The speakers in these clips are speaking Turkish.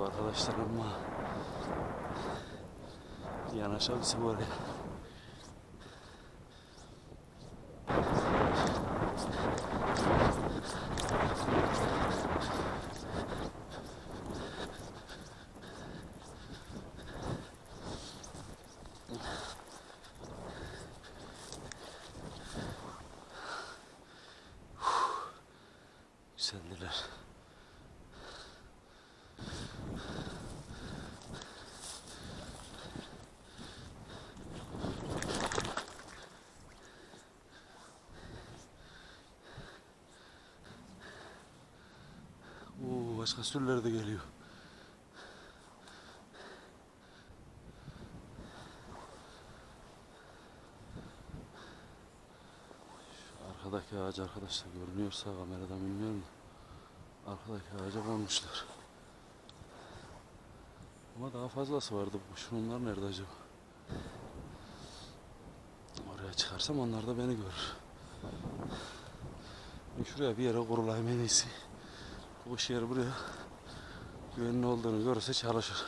Arkadaşlar ama yanaşabilse var ya. Güzeldiler. Oo, başka sürüler de geliyor. Arkadaki ağaç arkadaşlar görünüyorsa kameradan bilmiyorum da arkadaki ağaca konmuşlar. Ama daha fazlası vardı. Şunlar nerede acaba? Oraya çıkarsam onlar da beni görür. Ben şuraya bir yere kurulayım en iyisi. Yer buraya. Güvenli olduğunu görürse çalışır.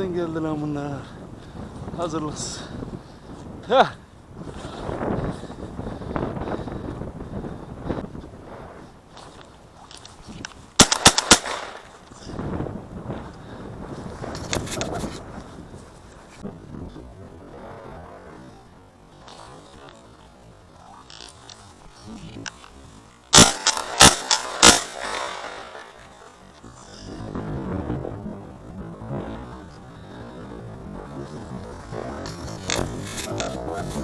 Nereden geldi lan bunlar? Hazırlıksız. Heh. Bir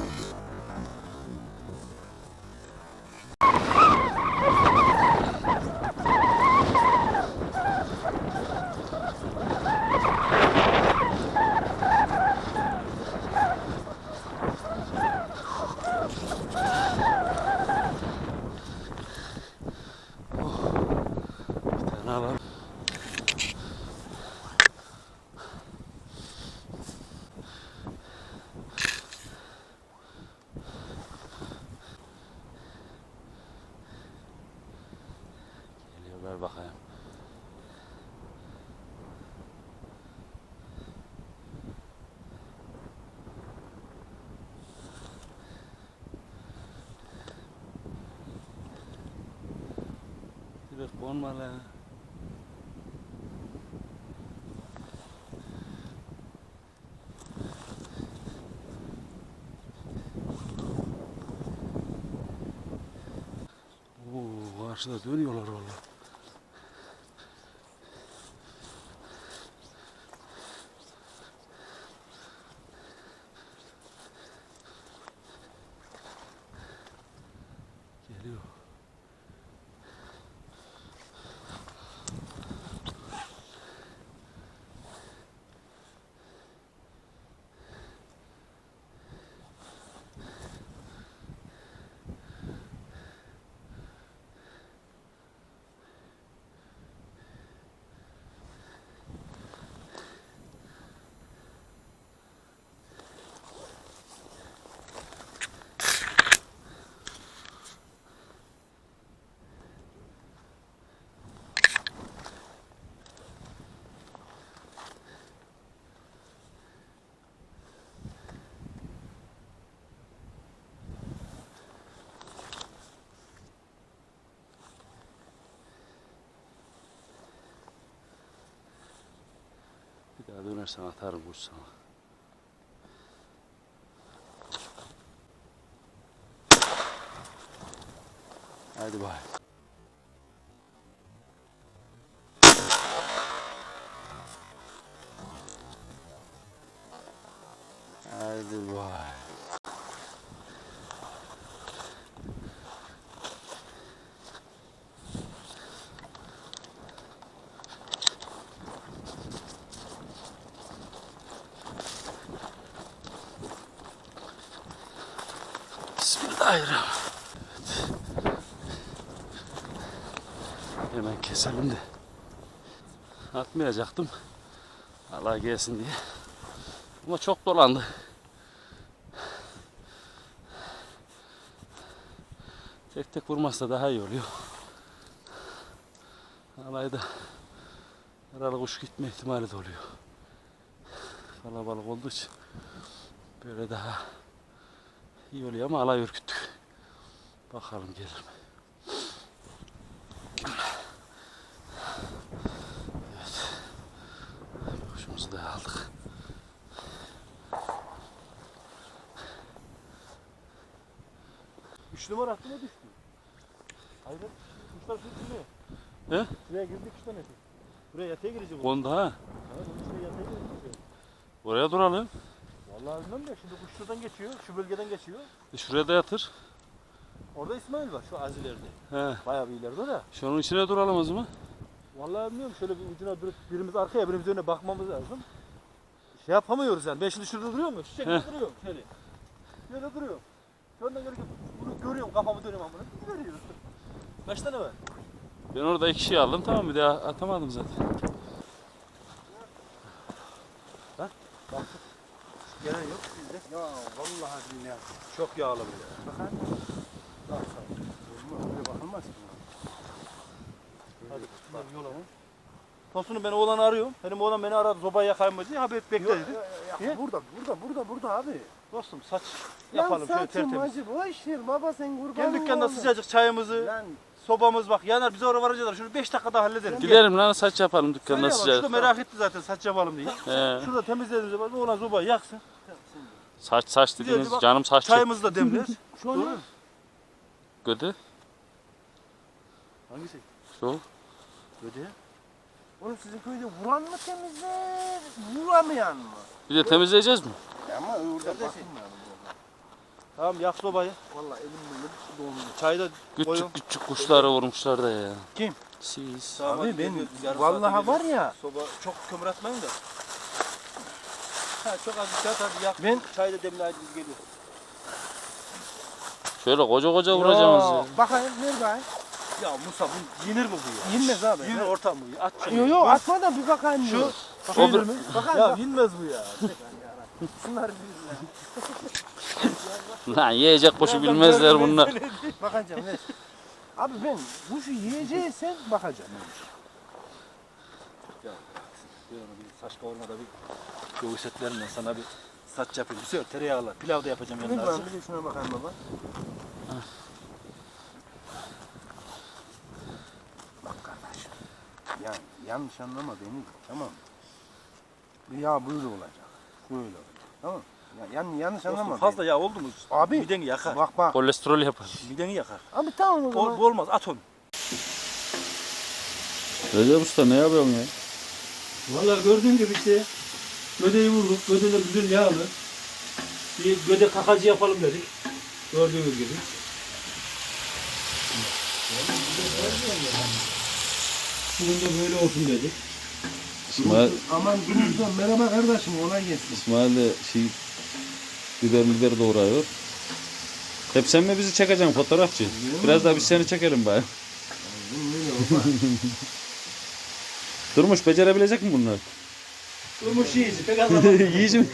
tane alalım. Geliyor ver bakayım. Konma lan. Oo, karşıda dönüyorlar valla. geliyor. Bir daha dönersen atarım kuş sana. Hadi bay. Hadi bay. Bismillahirrahmanirrahim. Evet. Hemen keselim de. Atmayacaktım. Allah gelsin diye. Ama çok dolandı. Tek tek vurmazsa daha iyi oluyor. Alayda herhalde kuş gitme ihtimali de oluyor. Kalabalık olduğu için böyle daha İyi oluyor ama alay ürküttük. Bakalım gelir mi? Evet. Kuşumuzu da aldık. Üç numara hakkında düştü. Hayır. Kuşlar sürtünüyor. He? Buraya girdik üç tane. Buraya yataya girecek o. Kondu ha. Ha, bunun içine yataya girecek. Oraya duralım. Vallahi bilmem de şimdi kuş şuradan geçiyor. Şu bölgeden geçiyor. E şuraya da yatır. Orada İsmail var şu az ileride. He. Bayağı bir ileride de. Şunun içine duralım o zaman. Vallahi bilmiyorum şöyle bir ucuna durup birimiz arkaya birimiz önüne bakmamız lazım. Şey yapamıyoruz yani. Ben şimdi şurada duruyor mu? Şu şekilde Heh. duruyorum şöyle. Şöyle duruyor. Şuradan göre bunu görüyorum kafamı dönüyorum amına. Veriyor. Kaç tane var? Ben orada iki şey aldım tamam bir daha atamadım zaten. Gelen yok bizde. Ya vallahi billahi. Çok yağlı bu ya. Bakar mısın? Bak sen. Olmaz, Öyle bakılmaz ki. Hadi bak yola. Tosunu ben oğlanı arıyorum. Benim oğlan beni aradı sobayı yakayım mı diye haber bekle Yok, dedi. ya, ya, Niye? Burada, burada, burada, burada abi. Dostum saç yapalım şöyle tertemiz. acı boş ver baba sen kurban Gel dükkanda sıcacık çayımızı, Lan sobamız bak yanar bize oraya varacaklar. Şunu 5 dakikada hallederiz. Gel. Gidelim lan saç yapalım bak, sıcak. Şurada merak etti zaten saç yapalım diye. Şurada temizlediğimiz zaman oğlan sobayı yaksın. Saç saç dediğiniz bak, canım saç çek. Çayımızı da demler. şu an mu? Gödü. Hangisi? Şu. Öde. oğlum sizin köyde vuran mı temizler, vuramayan mı? Bir de temizleyeceğiz mi? Ama orada bakılmıyor. Tamam yak sobayı. Vallahi elim böyle dondu. Çayı da koyun. Küçük küçük kuşları vurmuşlar da ya. Kim? Siz. Tamam, hadi Abi ben geliyoruz, yarım vallahi var ya Soba çok kömür atmayın da. Ha, çok az kağıt hadi yak. Ben- Çayı da demle hadi biz geliyoruz. Şöyle koca koca vuracağız ya. Bakayım ver bakayım. Ya Musa bu yenir mi bu ya? Yenmez abi. Yenir ortam bu ya. At şunu. Yo yo atma da bir bakayım. Şu- yenir mi? Bakayım. Ya bak. yenmez bu ya. Şunlar bir Lan yiyecek kuşu bilmezler bunlar. Bakacağım ver. Abi ben bu şu yiyeceği sen bakacağım. Ya, onu bir saç kavurmada bir göğüs etlerinden sana bir saç yapayım. Bir sefer tereyağla pilav da yapacağım yanına. bir de şuna bakayım baba. Bak kardeşim. Yani yanlış anlama beni. Tamam mı? Ya böyle olacak. Böyle olacak. Tamam mı? Ya, yan, yanlış anlama fazla yağ oldu mu? Abi. Mideni yakar. beni. Bak bak. Kolesterol yapar. Mideni yakar. Abi tamam o Ol, zaman. bu olmaz at onu. Recep Usta ne yapıyorsun ya? Vallahi gördüğün gibi işte gödeyi vurduk. Göde de güzel yağlı. Bir göde kakacı yapalım dedik. Gördüğünüz gibi. Bugün de böyle olsun dedik. İsmail, Aman Dumuz'dan merhaba kardeşim ona gelsin. İsmail de şey biber biber doğrıyor. Hep sen mi bizi çekeceksin fotoğrafçı? Biraz daha biz seni çekelim bari. Durmuş becerebilecek mi bunlar? Durmuş yiyici pek azalmadı. Yiyici mi?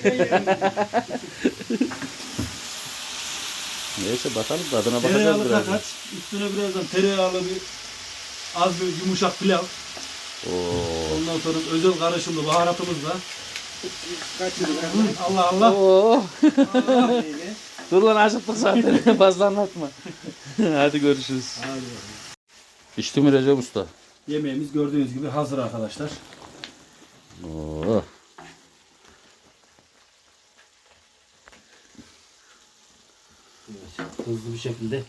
Neyse bakalım tadına bakacağız Tereyağlı biraz. kakaç. Üstüne birazdan tereyağlı bir az bir yumuşak pilav. Oo. Ondan sonra özel karışımlı baharatımızla. Allah Allah. Oo. Dur lan acıktık zaten. Fazla anlatma. Hadi görüşürüz. İçti mi Recep Usta? Yemeğimiz gördüğünüz gibi hazır arkadaşlar. Oo. Hızlı bir şekilde.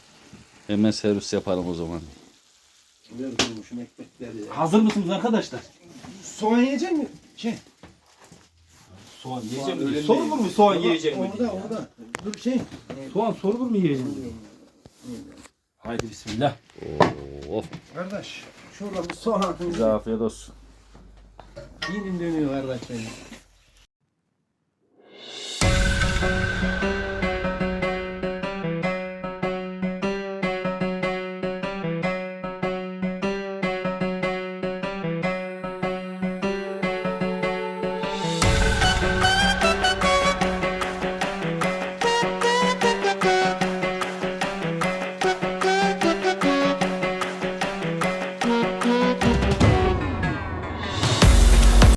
Hemen servis yapalım o zaman. Ver ekmekleri. Hazır mısınız arkadaşlar? Soğan yiyecek mi? Şey. Soğan yiyecek mi? Sorulur mu soğan yiyecek mi? Orada orada. Dur şey. Soğan sorulur mu yiyecek mi? Haydi bismillah. Oo. Kardeş şurada bir soğan. Bize afiyet olsun. Dilim dönüyor kardeş benim.